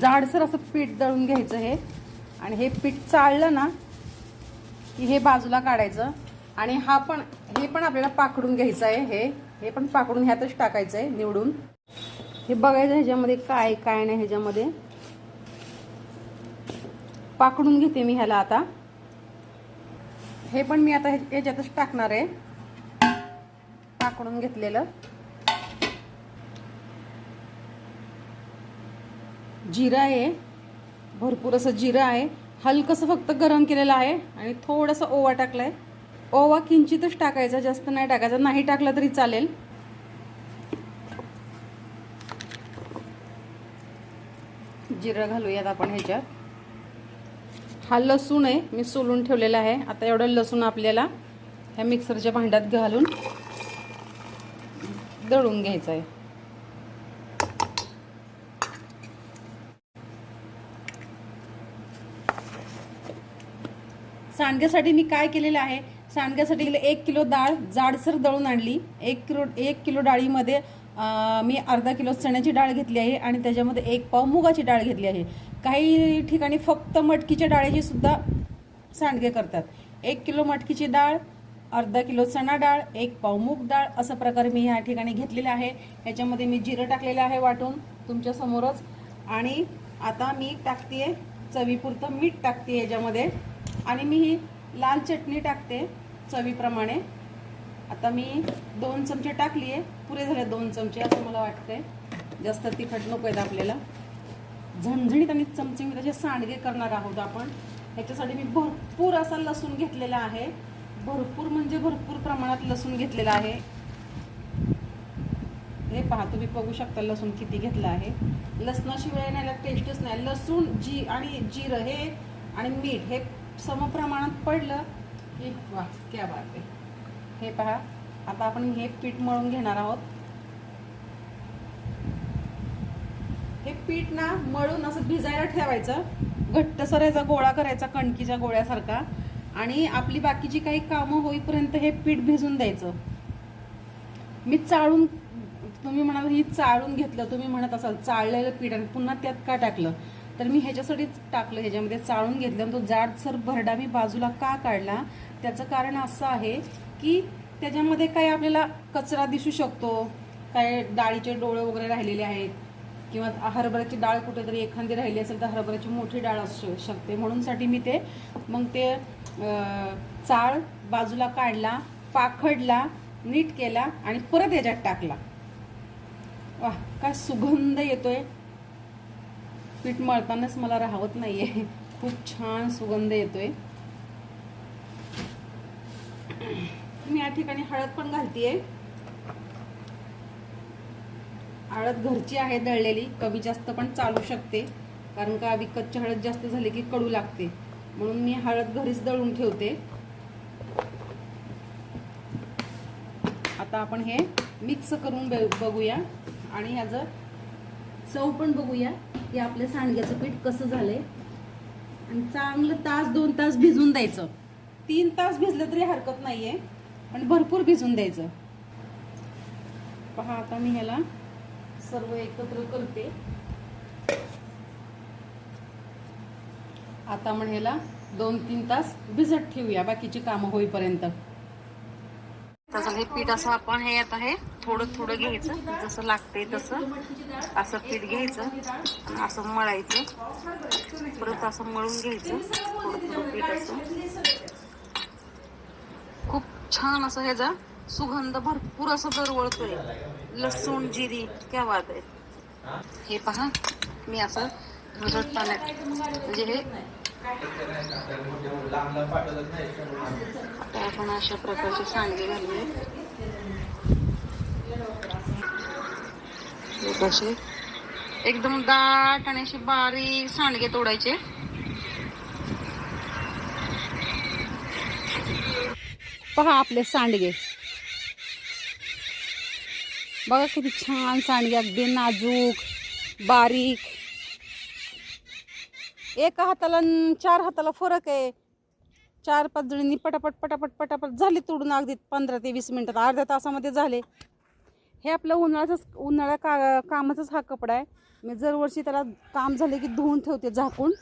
जाडसर असं पीठ दळून घ्यायचं हे. आणि हे पीठ चाळलं ना की हे बाजूला काढायचं. आणि हा पण हे पण आपल्याला पाकडून घ्यायचं आहे हे. हे पण पाकडून ह्यातच टाकायचं आहे निवडून. हे बघायचं ह्याच्यामध्ये काय काय नाही ह्याच्यामध्ये. पाकडून घेते मी ह्याला आता. हे पण मी आता ह्याच्यातच टाकणार आहे. पाकडून घेतलेलं. जिरं आहे. भरपूर असं जिरं आहे. हलकंसं फक्त गरम केलेलं आहे आणि थोडंसं ओवा टाकला आहे ओवा किंचितच टाकायचा जास्त नाही टाकायचा. नाही टाकलं तरी चालेल. जिरं घालूयात आपण ह्याच्यात. हा लसूण आहे मी सोलून ठेवलेला आहे. आता एवढं लसूण आपल्याला ह्या मिक्सरच्या भांड्यात घालून दळून घ्यायचं आहे. सांडग्यासाठी मी काय केलेलं आहे? सांडग्यासाठी एक किलो डाळ जाडसर दळून आणली. एक किलो एक किलो डाळीमध्ये मी अर्धा किलो चण्याची डाळ घेतली आहे आणि त्याच्यामध्ये एक पाव मुगाची डाळ घेतली आहे. काही ठिकाणी फक्त मटकीच्या डाळीची सुद्धा सांडगे करतात. एक किलो मटकीची डाळ अर्धा किलो चणा डाळ एक पाव मूग डाळ असं प्रकारे मी ह्या ठिकाणी घेतलेलं आहे. ह्याच्यामध्ये मी जिरं टाकलेलं आहे वाटून तुमच्यासमोरच आणि आता मी टाकते चवीपुरतं मीठ टाकते याच्यामध्ये आणि मी ही लाल चटणी टाकते चवीप्रमाणे. आता मी दोन चमचे टाकली आहे. पुरे झाले दोन चमचे असं मला वाटतंय. जास्त तिखट नको आहेत आपल्याला. झणझणीत आणि चमचमीत त्याचे सांडगे करणार आहोत आपण. ह्याच्यासाठी मी भरपूर असा लसूण घेतलेला आहे. भरपूर म्हणजे भरपूर प्रमाणात लसूण घेतलेला आहे. हे पहा तुम्ही बघू शकता लसूण किती घेतलं आहे. लसणाशिवाय नाही टेस्टच नाही. लसूण जी आणि जिरं हे आणि मीठ हे समप्रमाणात पडलं की वा क्या बात आहे. हे पहा आता आपण हे पीठ मळून घेणार आहोत. हे पीठ ना मळून असं भिजायला ठेवायचं घट्टसर याचा गोळा करायचा कणकीच्या गोळ्यासारखा आणि आपली बाकीची काही कामं होईपर्यंत हे पीठ भिजून द्यायचं. मी चाळून तुम्ही म्हणाल ही चाळून घेतलं. तुम्ही म्हणत असाल चाळलेलं पीठ आणि पुन्हा त्यात का टाकलं? तर मी ह्याच्यासाठीच टाकलं ह्याच्यामध्ये चाळून घेतलं. आणि तो जाडसर भरडा मी बाजूला का काढला? त्याचं कारण असं आहे की त्याच्यामध्ये काही आपल्याला कचरा दिसू शकतो. काय डाळीचे डोळे वगैरे राहिलेले आहेत. किंवा हरभऱ्याची डाळ कुठेतरी एखादी राहिली असेल तर हरभऱ्याची मोठी डाळ असू शकते. म्हणूनसाठी मी ते मग ते चाळ बाजूला काढला पाखडला नीट केला आणि परत याच्यात टाकला. वा काय सुगंध येतोय. पीठ मळतानाच मला राहावत नाही आहे खूप छान सुगंध येतोय. मी या ठिकाणी हळद पण घालतीये. हळद घरची आहे दळलेली कमी जास्त पण चालू शकते. कारण का विकतची हळद जास्त झाली की कडू लागते. म्हणून मी हळद घरीच दळून ठेवते. आता आपण हे मिक्स करून बघूया. आणि ह्याचं चव पण बघूया की आपल्या सांडग्याचं पीठ कसं झालंय. आणि चांगलं तास दोन तास भिजून द्यायचं. तीन तास भिजलं तरी हरकत नाहीये पण भरपूर भिजून द्यायचं. पहा आता मी ह्याला सर्व एकत्र करते. आता आपण ह्याला दोन तीन तास भिजत ठेवूया बाकीची कामं होईपर्यंत. त्याचं हे पीठ असं आपण हे आता हे थोडं थोडं घ्यायचं. जसं लागतंय तसं असं पीठ घ्यायचं आणि असं मळायचं. परत असं मळून घ्यायचं. थोडं थोडं पीठ असं. खूप छान असं ह्याचा सुगंध भरपूर असं दरवळतोय. लसूण जिरी क्या वाद आहे. हे पहा मी असं भजत पाण्यात म्हणजे हे आता आपण अशा प्रकारचे सांडगे घालूया कसे? एकदम दाट आणि असे बारीक सांडगे तोडायचे. पहा आपले सांडगे. बघा किती छान सांडगे अगदी नाजूक बारीक. एका हाताला चार हाताला फरक आहे. चार पाच जणींनी पटापट पटापट पटापट झाले तोडून अगदी पंधरा ते वीस मिनटात. अर्ध्या तासामध्ये झाले. हे आपलं उन्हाळ्याचंच उन्हाळ्या का कामाचाच हा कपडा आहे. मी दरवर्षी त्याला काम झाले की धुवून ठेवते झाकून.